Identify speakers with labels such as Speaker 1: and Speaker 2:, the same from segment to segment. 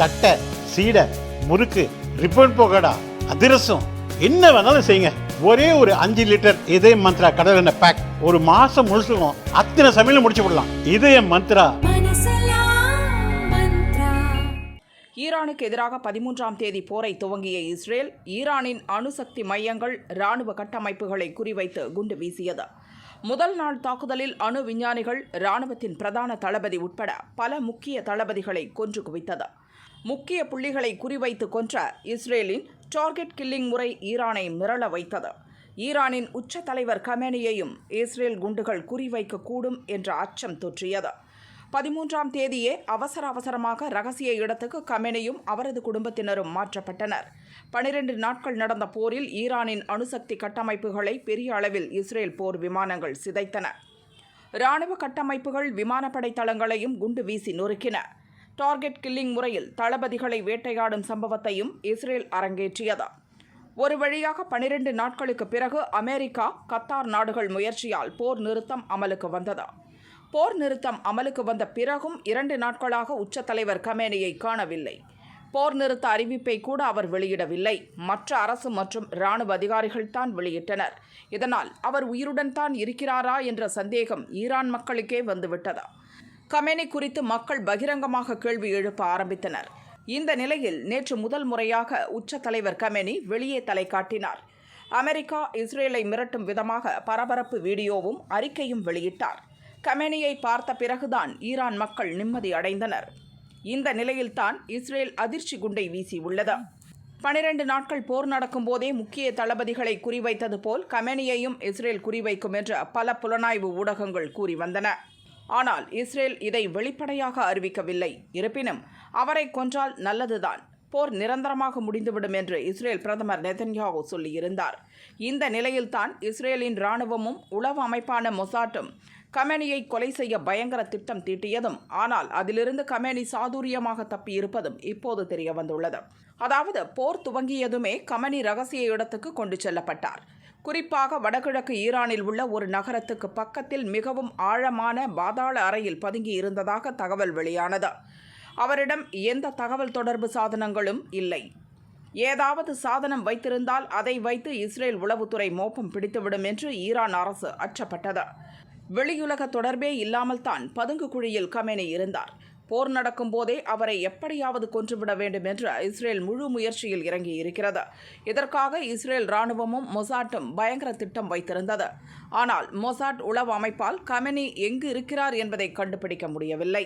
Speaker 1: தட்டை சீடை முறுக்கு ரிப்பன் போகடா அதிரசம். என்ன வேணாலும் செய்யுங்க. ஒரே ஒரு அஞ்சு லிட்டர் இதய மந்த்ரா கடல் எண்ணெய் பேக் ஒரு மாசம் முழுசுக்கும் அத்தனை சமையலும் முடிச்சு விடலாம். இதய மந்த்ரா.
Speaker 2: ஈரானுக்கு எதிராக பதிமூன்றாம் தேதி போரை துவங்கிய இஸ்ரேல் ஈரானின் அணுசக்தி மையங்கள் ராணுவ கட்டமைப்புகளை குறிவைத்து குண்டு வீசியது. முதல் நாள் தாக்குதலில் அணு விஞ்ஞானிகள் ராணுவத்தின் பிரதான தளபதி உட்பட பல முக்கிய தளபதிகளை கொன்று குவித்தது. முக்கிய புள்ளிகளை குறிவைத்து கொன்ற இஸ்ரேலின் டார்கெட் கில்லிங் முறை ஈரானை மிரள வைத்தது. ஈரானின் உச்ச தலைவர் கமேனியையும் இஸ்ரேல் குண்டுகள் குறிவைக்கக்கூடும் என்ற அச்சம் தொற்றியது. பதிமூன்றாம் தேதியே அவசர அவசரமாக ரகசிய இடத்துக்கு கமெனியும் அவரது குடும்பத்தினரும் மாற்றப்பட்டனர். பனிரெண்டு நாட்கள் நடந்த போரில் ஈரானின் அணுசக்தி கட்டமைப்புகளை பெரிய அளவில் இஸ்ரேல் போர் விமானங்கள் சிதைத்தன. ராணுவ கட்டமைப்புகள் விமானப்படை தளங்களையும் குண்டு வீசி நொறுக்கின. டார்கெட் கில்லிங் முறையில் தளபதிகளை வேட்டையாடும் சம்பவத்தையும் இஸ்ரேல் அரங்கேற்றியது. ஒரு வழியாக பனிரெண்டு நாட்களுக்கு பிறகு அமெரிக்கா கத்தார் நாடுகள் முயற்சியால் போர் நிறுத்தம் அமலுக்கு வந்தது. போர் நிறுத்தம் அமலுக்கு வந்த பிறகும் இரண்டு நாட்களாக உச்ச தலைவர் கமேனியை காணவில்லை. போர் நிறுத்த அறிவிப்பை கூட அவர் வெளியிடவில்லை. மற்ற அரசு மற்றும் இராணுவ அதிகாரிகள் தான் வெளியிட்டனர். இதனால் அவர் உயிருடன் தான் இருக்கிறாரா என்ற சந்தேகம் ஈரான் மக்களுக்கே வந்துவிட்டது. கமேனி குறித்து மக்கள் பகிரங்கமாக கேள்வி எழுப்ப ஆரம்பித்தனர். இந்த நிலையில் நேற்று முதல் முறையாக உச்ச தலைவர் கமேனி வெளியே தலை காட்டினார். அமெரிக்கா இஸ்ரேலை மிரட்டும் விதமாக பரபரப்பு வீடியோவும் அறிக்கையும் வெளியிட்டார். கமேனியை பார்த்த பிறகுதான் ஈரான் மக்கள் நிம்மதி அடைந்தனர். இந்த நிலையில்தான் இஸ்ரேல் அதிர்ச்சி குண்டை வீசியுள்ளது பனிரெண்டு நாட்கள் போர் நடக்கும்போதே முக்கிய தளபதிகளை குறிவைத்தது போல் கமேனியையும் இஸ்ரேல் குறிவைக்கும் என்று பல புலனாய்வு ஊடகங்கள் கூறி வந்தன. ஆனால் இஸ்ரேல் இதை வெளிப்படையாக அறிவிக்கவில்லை. இருப்பினும் அவரை கொன்றால் நல்லதுதான். போர் நிரந்தரமாக முடிந்துவிடும் என்று இஸ்ரேல் பிரதமர் நெதன்யாகு சொல்லியிருந்தார். இந்த நிலையில்தான் இஸ்ரேலின் இராணுவமும் உளவு அமைப்பான மொசாட்டும் கமேனியை கொலை செய்ய பயங்கர திட்டம் தீட்டியதும் ஆனால் அதிலிருந்து கமேனி சாதுரியமாக தப்பியிருப்பதும் இப்போது தெரிய வந்துள்ளது அதாவது போர் துவங்கியதுமே கமனி ரகசிய இடத்துக்கு கொண்டு செல்லப்பட்டார். குறிப்பாக வடகிழக்கு ஈரானில் உள்ள ஒரு நகரத்துக்கு பக்கத்தில் மிகவும் ஆழமான பாதாள அறையில் பதுங்கி இருந்ததாக தகவல் வெளியானது. அவரிடம் எந்த தகவல் தொடர்பு சாதனங்களும் இல்லை. ஏதாவது சாதனம் வைத்திருந்தால் அதை வைத்து இஸ்ரேல் உளவுத்துறை மோப்பம் பிடித்துவிடும் என்று ஈரான் அரசு அச்சப்பட்டது. வெளியுலக தொடர்பே இல்லாமல் தான் பதுங்கு குழியில் கமேனி இருந்தார். போர் நடக்கும் போதே அவரை எப்படியாவது கொன்றுவிட வேண்டும் என்று இஸ்ரேல் முழு முயற்சியில் இறங்கி இருக்கிறது இதற்காக இஸ்ரேல் ராணுவமும் மொசாட்டும் பயங்கர திட்டம் வைத்திருந்தது. ஆனால் மொசாட் உளவு அமைப்பால் கமெனி எங்கு இருக்கிறார் என்பதை கண்டுபிடிக்க முடியவில்லை.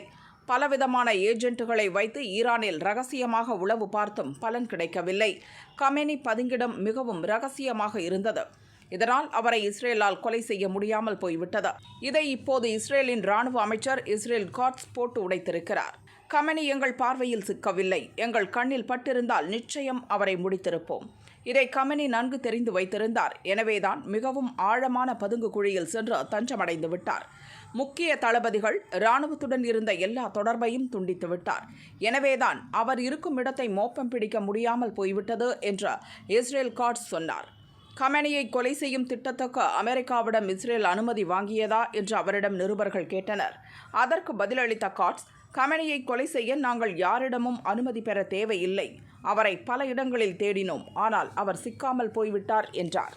Speaker 2: பலவிதமான ஏஜென்ட்டுகளை வைத்து ஈரானில் ரகசியமாக உளவு பார்த்தும் பலன் கிடைக்கவில்லை. கமெனி பதுங்கிடம் மிகவும் ரகசியமாக இருந்தது. இதனால் அவரை இஸ்ரேலால் கொலை செய்ய முடியாமல் போய்விட்டது. இதை இப்போது இஸ்ரேலின் ராணுவ அமைச்சர் இஸ்ரேல் காட்ஸ் போட்டு உடைத்திருக்கிறார். கமெனி எங்கள் பார்வையில் சிக்கவில்லை. எங்கள் கண்ணில் பட்டிருந்தால் நிச்சயம் அவரை முடித்திருப்போம். இதை கமெனி நன்கு தெரிந்து வைத்திருந்தார். எனவேதான் மிகவும் ஆழமான பதுங்கு குழியில் சென்று தஞ்சமடைந்து விட்டார். முக்கிய தளபதிகள் இராணுவத்துடன் இருந்த எல்லா தொடர்பையும் துண்டித்து விட்டார். எனவேதான் அவர் இருக்கும் இடத்தை மோப்பம் பிடிக்க முடியாமல் போய்விட்டது என்று இஸ்ரேல் காட்ஸ் சொன்னார். கமெனியை கொலை செய்யும் திட்டத்துக்கு அமெரிக்காவிடம் இஸ்ரேல் அனுமதி வாங்கியதா என்று அவரிடம் நிருபர்கள் கேட்டனர். அதற்கு பதிலளித்த காட்ஸ் கமெனியை கொலை செய்ய நாங்கள் யாரிடமும் அனுமதி பெற தேவையில்லை. அவரை பல இடங்களில் தேடினோம். ஆனால் அவர் சிக்காமல் போய்விட்டார் என்றார்.